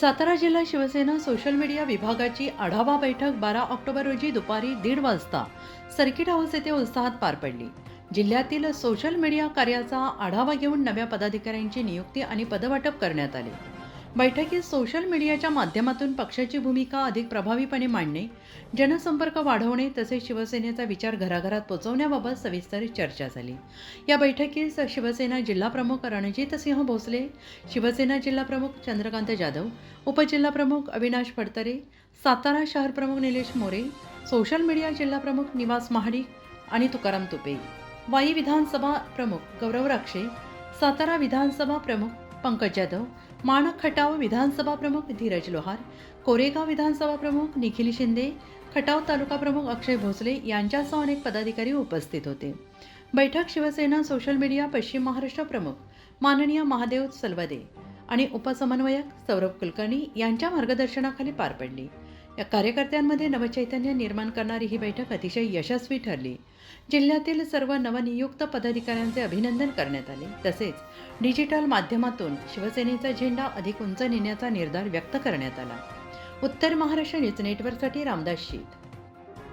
सातारा जिल्हा Shiv Sena social media विभागाची आढावा बैठक बारा ऑक्टोबर रोजी दुपारी दीड वाजता. सर्किट हाऊस येथे उत्साहात पार पडली. जिल्ह्यातील सोशल मीडिया कार्याचा आढावा घेऊन नव्या पदाधिकाऱ्यांची नियुक्ती आणि पदवाटप करण्यात आले. बैठकीत सोशल मीडियाच्या माध्यमातून पक्षाची भूमिका अधिक प्रभावीपणे मांडणे जनसंपर्क वाढवणे तसेच शिवसेनेचा विचार घराघरात पोहोचवण्याबाबत सविस्तर चर्चा झाली. या बैठकीस शिवसेना जिल्हाप्रमुख रणजितसिंह भोसले शिवसेना जिल्हाप्रमुख चंद्रकांत जाधव उपजिल्हाप्रमुख अविनाश फडतरे सातारा शहर प्रमुख निलेश मोरे सोशल मीडिया जिल्हाप्रमुख निवास महाडिक आणि तुकाराम तुपे. वाई विधानसभा प्रमुख गौरव राक्षे सातारा विधानसभा प्रमुख पंकज जाधव माणक खटाव विधानसभा प्रमुख धीरज लोहार कोरेगाव विधानसभा प्रमुख निखिल शिंदे खटाव तालुका प्रमुख अक्षय भोसले यांच्यासह अनेक पदाधिकारी उपस्थित होते. बैठक शिवसेना सोशल मीडिया पश्चिम महाराष्ट्र प्रमुख माननीय महादेव सलवदे आणि उपसमन्वयक सौरभ कुलकर्णी यांच्या मार्गदर्शनाखाली पार पडली. या कार्यकर्त्यांमध्ये नवचैतन्य निर्माण करणारी ही बैठक अतिशय यशस्वी ठरली. जिल्ह्यातील सर्व नवनियुक्त पदाधिकाऱ्यांचे अभिनंदन करण्यात आले. तसेच डिजिटल माध्यमातून शिवसेनेचा झेंडा अधिक उंच नेण्याचा निर्धार व्यक्त करण्यात आला. उत्तर महाराष्ट्र न्यूज नेटवर्कसाठी रामदास शीत.